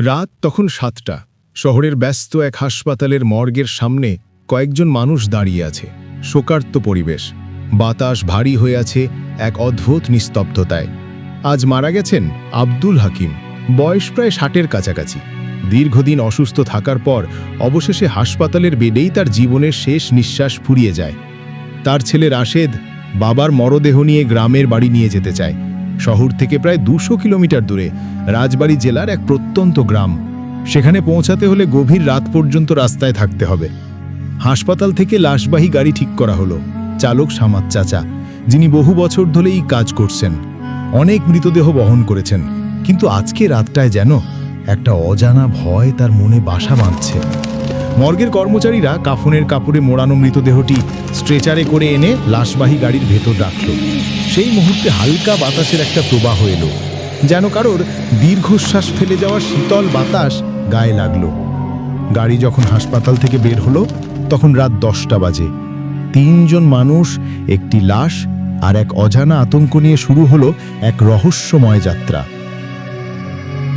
রাত তখন সাতটা। শহরের ব্যস্ত এক হাসপাতালের মর্গের সামনে কয়েকজন মানুষ দাঁড়িয়ে আছে। শোকার্ত পরিবেশ। বাতাস ভারী হয়ে আছে এক অদ্ভুত নিস্তব্ধতায়। আজ মারা গেছেন আব্দুল হাকিম। বয়স প্রায় ষাটের কাছাকাছি। দীর্ঘদিন অসুস্থ থাকার পর অবশেষে হাসপাতালের বেডেই তার জীবনের শেষ নিঃশ্বাস ফুরিয়ে যায়। তার ছেলে রাশেদ বাবার মরদেহ নিয়ে গ্রামের বাড়ি নিয়ে যেতে চায়। শহর থেকে প্রায় দুশো কিলোমিটার দূরে, রাজবাড়ি জেলার এক প্রত্যন্ত গ্রাম। সেখানে পৌঁছাতে হলে গভীর রাত পর্যন্ত রাস্তায় থাকতে হবে। হাসপাতাল থেকে লাশবাহী গাড়ি ঠিক করা হলো, চালক সামাদ চাচা, যিনি বহু বছর ধরেই কাজ করছেন। অনেক মৃতদেহ বহন করেছেন, কিন্তু আজকে রাতটায় যেন একটা অজানা ভয় তার মনে বাসা বাঁধছে। মর্গের কর্মচারীরা কাফনের কাপড়ে মোড়ানো মৃতদেহটি স্ট্রেচারে করে এনে লাশবাহী গাড়ির ভেতর রাখল। সেই মুহূর্তে হালকা বাতাসের একটা প্রবাহ এলো, যেন কারোর দীর্ঘশ্বাস ফেলে যাওয়া শীতল বাতাস গায়ে লাগল। গাড়ি যখন হাসপাতাল থেকে বের হলো, তখন রাত দশটা বাজে। তিনজন মানুষ, একটি লাশ আর এক অজানা আতঙ্ক নিয়ে শুরু হলো এক রহস্যময় যাত্রা।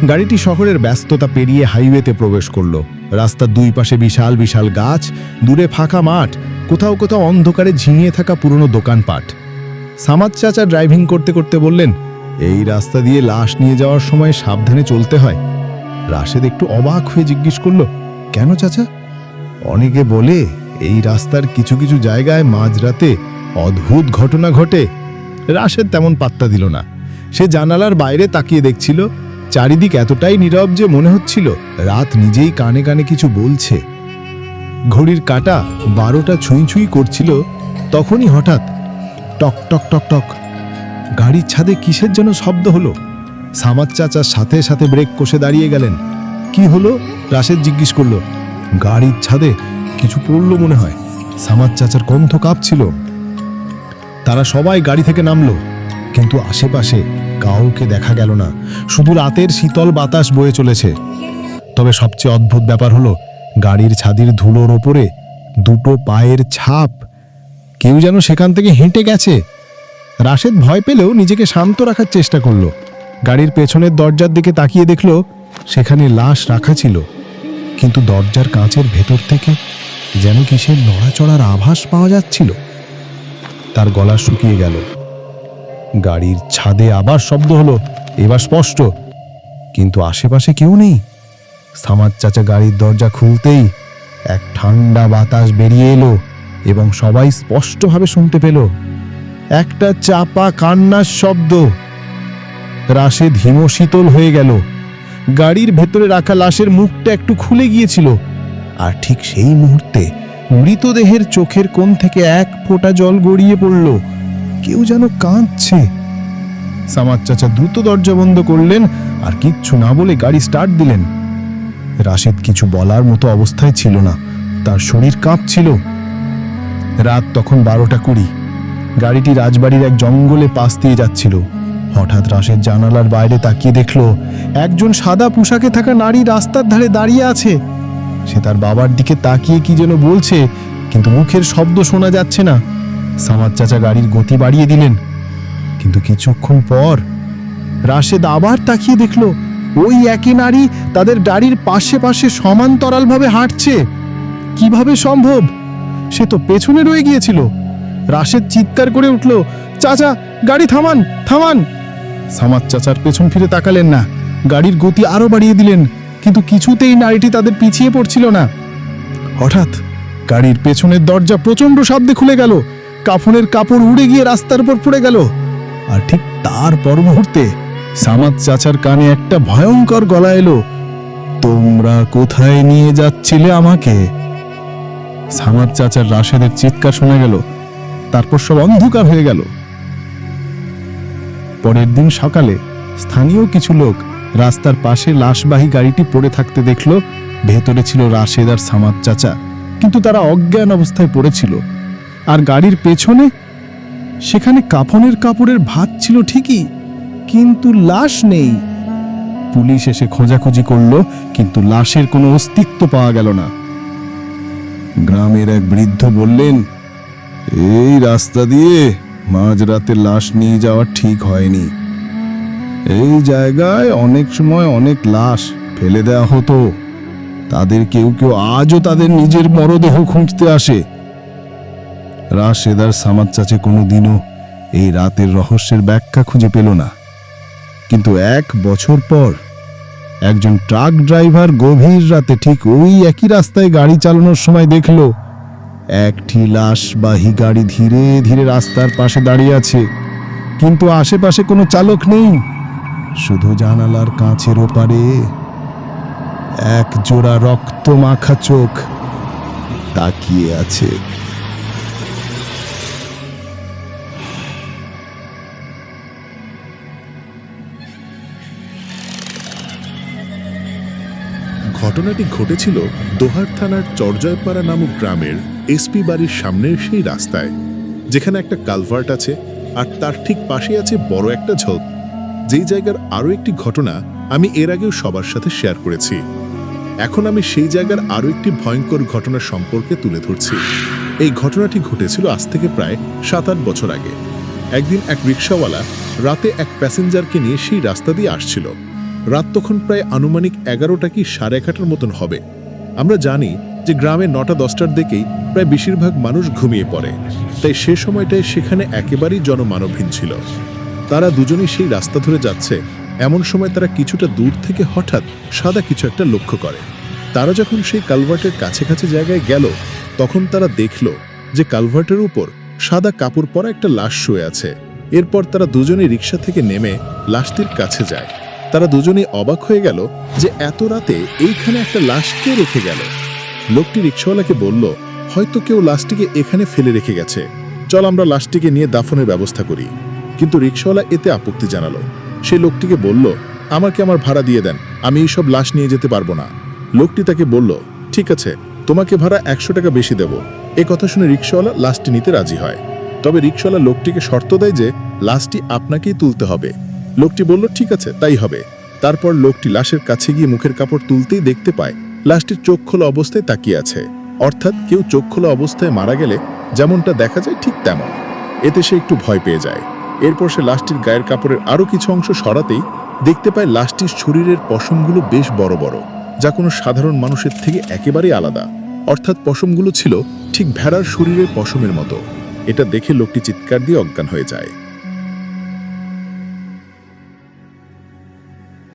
গাড়িটি শহরের ব্যস্ততা পেরিয়ে হাইওয়েতে প্রবেশ করল। রাস্তার দুই পাশে বিশাল বিশাল গাছ, দূরে ফাঁকা মাঠ, কোথাও কোথাও অন্ধকারে ঝিঙিয়ে থাকা পুরনো দোকানপাট। সামাদ চাচা ড্রাইভিং করতে করতে বললেন, এই রাস্তা দিয়ে লাশ নিয়ে যাওয়ার সময় সাবধানে চলতে হয়। রাশেদ একটু অবাক হয়ে জিজ্ঞেস করল, কেন চাচা? অনেকে বলে, এই রাস্তার কিছু কিছু জায়গায় মাঝরাতে অদ্ভুত ঘটনা ঘটে। রাশেদ তেমন পাত্তা দিল না। সে জানালার বাইরে তাকিয়ে দেখছিল চারিদিক এতটাই নীরব যে মনে হচ্ছিল রাত নিজেই কানে কানে কিছু বলছে। ঘড়ির কাটা বারোটা ছুঁই ছুঁই করছিল, তখনই হঠাৎ টক টক টক টক, গাড়ির ছাদে কিসের যেন শব্দ হলো? সামাদ চাচার সাথে সাথে ব্রেক কষে দাঁড়িয়ে গেলেন। কি হলো? রাশেদ জিজ্ঞেস করল। গাড়ির ছাদে কিছু পড়ল মনে হয়। সামাদ চাচার কণ্ঠ কাঁপছিল। তারা সবাই গাড়ি থেকে নামলো। কিন্তু আশেপাশে কাউকে দেখা গেল না। শুধু রাতের শীতল বাতাস বয়ে চলেছে। তবে সবচেয়ে অদ্ভুত ব্যাপার হলো, গাড়ির ছাদির ধুলোর ওপরে দুটো পায়ের ছাপ। কেউ যেন সেখান থেকে হেঁটে গেছে। রাশেদ ভয় পেলেও নিজেকে শান্ত রাখার চেষ্টা করল। গাড়ির পেছনের দরজার দিকে তাকিয়ে দেখল, সেখানে লাশ রাখা ছিল। কিন্তু দরজার কাঁচের ভেতর থেকে যেন কিসের নড়াচড়ার আভাস পাওয়া যাচ্ছিল। তার গলা শুকিয়ে গেল। গাড়ির ছাদে আবার শব্দ হলো, এবার স্পষ্ট। কিন্তু আশেপাশে কেউ নেই। সামাদ চাচা গাড়ির দরজা খুলতেই এক ঠান্ডা বাতাস বেরিয়ে এলো এবং সবাই স্পষ্টভাবে শুনতে পেল। একটা চাপা কান্নার শব্দ। রাশে ধীম শীতল হয়ে গেল। গাড়ির ভেতরে রাখা লাশের মুখটা একটু খুলে গিয়েছিল। আর ঠিক সেই মুহূর্তে মৃতদেহের চোখের কোণ থেকে এক ফোঁটা জল গড়িয়ে পড়ল। কেউ যেন কাঁদছে। সামাদ চাচা দ্রুত দরজা বন্ধ করলেন আর কিচ্ছু না বলে গাড়ি স্টার্ট দিলেন। রাশেদ কিছু বলার মতো অবস্থায় ছিল না। তার শরীর কাঁপছিল। রাত তখন বারোটা কুড়ি। গাড়িটি রাজবাড়ির এক জঙ্গলে পাশ দিয়ে যাচ্ছিল। হঠাৎ রাশেদ জানালার বাইরে তাকিয়ে দেখল, একজন সাদা পোশাকে থাকা নারী রাস্তার ধারে দাঁড়িয়ে আছে। সে তার বাবার দিকে তাকিয়ে কি যেন বলছে, কিন্তু মুখের শব্দ শোনা যাচ্ছে না। সামাদ চাচা গাড়ির গতি বাড়িয়ে দিলেন। কিন্তু কিছুক্ষণ পর রাশেদ আবার তাকিয়ে দেখল, ওই একই নারী তাদের গাড়ির পাশে পাশে সমান্তরালভাবে হাঁটছে। কীভাবে সম্ভব? সে তো পেছনে রয়ে গিয়েছিল। রাশেদ চিৎকার করে উঠল, চাচা, গাড়ি থামান থামান! সামাদ চাচার পেছন ফিরে তাকালেন না। গাড়ির গতি আরও বাড়িয়ে দিলেন, কিন্তু কিছুতেই নারীটি তাদের পিছিয়ে পড়ছিল না। হঠাৎ গাড়ির পেছনের দরজা প্রচণ্ড শব্দে খুলে গেল। কাফনের কাপড় উড়ে গিয়ে রাস্তার উপর পড়ে গেল। আর ঠিক তার পর মুহূর্তে সামাদ চাচার কানে একটা ভয়ঙ্কর গলা এলো, তোমরা কোথায় নিয়ে যাচ্ছিলে আমাকে? সামাদ চাচার রাশেদের চিৎকার শোনা গেল, তারপর সব অন্ধকার হয়ে গেল। পরের দিন সকালে স্থানীয় কিছু লোক রাস্তার পাশে লাশবাহী গাড়িটি পড়ে থাকতে দেখল, ভেতরে ছিল রাশেদ আর সামাদ চাচা, কিন্তু তারা অজ্ঞান অবস্থায় পড়েছিল। আর গাড়ির পেছনে সেখানে কাফনের কাপড়ের ভাত ছিল ঠিকই, কিন্তু লাশ নেই। পুলিশ এসে খোঁজাখুঁজি করল, কিন্তু লাশের কোনো অস্তিত্ব পাওয়া গেল না। গ্রামের এক বৃদ্ধ বললেন, এই রাস্তা দিয়ে মাঝরাতে লাশ নিয়ে যাওয়া ঠিক হয়নি। এই জায়গায় অনেক সময় অনেক লাশ ফেলে দেওয়া হতো। তাদের কেউ কেউ আজও তাদের নিজের মরদেহ খুঁজতে আসে। রাশেদার সামাদ চাচে কোনোদিনও এই রাতের রহস্যের ব্যাখ্যা খুঁজে পেল না। কিন্তু এক বছর পর একজন ট্রাক ড্রাইভার গভীর রাতে ঠিক ওই একই রাস্তায় গাড়ি চালানোর সময় দেখল, একটি লাশবাহী গাড়ি ধীরে ধীরে রাস্তার পাশে দাঁড়িয়ে আছে। কিন্তু আশেপাশে কোনো চালক নেই। শুধু জানালার কাঁচের ওপারে এক জোড়া রক্ত মাখা চোখ তাকিয়ে আছে। ঘটনাটি ঘটেছিল দোহার থানার চরজয়পাড়া নামক গ্রামের এসপি বাড়ির সামনের সেই রাস্তায়, যেখানে একটা কালভার্ট আছে আর তার ঠিক পাশে আছে বড় একটা ঝোপ। যেই জায়গার আরও একটি ঘটনা আমি এর আগেও সবার সাথে শেয়ার করেছি। এখন আমি সেই জায়গার আরও একটি ভয়ঙ্কর ঘটনা সম্পর্কে তুলে ধরছি। এই ঘটনাটি ঘটেছিল আজ থেকে প্রায় সাত আট বছর আগে। একদিন এক রিক্সাওয়ালা রাতে এক প্যাসেঞ্জারকে নিয়ে সেই রাস্তা দিয়ে আসছিল। রাত তখন প্রায় আনুমানিক এগারোটা কি সাড়ে এগারোটার মতন হবে। আমরা জানি যে গ্রামে নটা দশটার দিকেই প্রায় বেশিরভাগ মানুষ ঘুমিয়ে পড়ে। তাই সে সময়টায় সেখানে একেবারেই জনমানবহীন ছিল। তারা দুজনেই সেই রাস্তা ধরে যাচ্ছে। এমন সময় তারা কিছুটা দূর থেকে হঠাৎ সাদা কিছু একটা লক্ষ্য করে। তারা যখন সেই কালভার্টের কাছে কাছে জায়গায় গেল, তখন তারা দেখল যে কালভার্টের উপর সাদা কাপড় পরা একটা লাশ শুয়ে আছে। এরপর তারা দুজনে রিক্সা থেকে নেমে লাশটির কাছে যায়। তারা দুজনেই অবাক হয়ে গেল যে এত রাতে এইখানে একটা লাশ কে রেখে গেল? লোকটি রিক্সাওয়ালাকে বলল, হয়তো কেউ লাশটিকে এখানে ফেলে রেখে গেছে। চল আমরা লাশটিকে নিয়ে দাফনের ব্যবস্থা করি। কিন্তু রিক্সাওয়ালা এতে আপত্তি জানালো। সে লোকটিকে বলল, আমাকে আমার ভাড়া দিয়ে দেন, আমি এইসব লাশ নিয়ে যেতে পারব না। লোকটি তাকে বলল, ঠিক আছে, তোমাকে ভাড়া একশো টাকা বেশি দেব। এ কথা শুনে রিক্সাওয়ালা লাশটি নিতে রাজি হয়। তবে রিক্সাওয়ালা লোকটিকে শর্ত দেয় যে, লাশটি আপনাকেই তুলতে হবে। লোকটি বলল, ঠিক আছে, তাই হবে। তারপর লোকটি লাশের কাছে গিয়ে মুখের কাপড় তুলতেই দেখতে পায়, লাশটির চোখ খোলা অবস্থায় তাকিয়ে আছে। অর্থাৎ কেউ চোখ খোলা অবস্থায় মারা গেলে যেমনটা দেখা যায় ঠিক তেমন। এতে সে একটু ভয় পেয়ে যায়। এরপর সে লাশটির গায়ের কাপড়ের আরও কিছু অংশ সরাতেই দেখতে পায় লাশটির শরীরের পশমগুলো বেশ বড় বড়, যা কোনো সাধারণ মানুষের থেকে একেবারেই আলাদা। অর্থাৎ পশমগুলো ছিল ঠিক ভেড়ার শরীরের পশমের মতো। এটা দেখে লোকটি চিৎকার দিয়ে অজ্ঞান হয়ে যায়।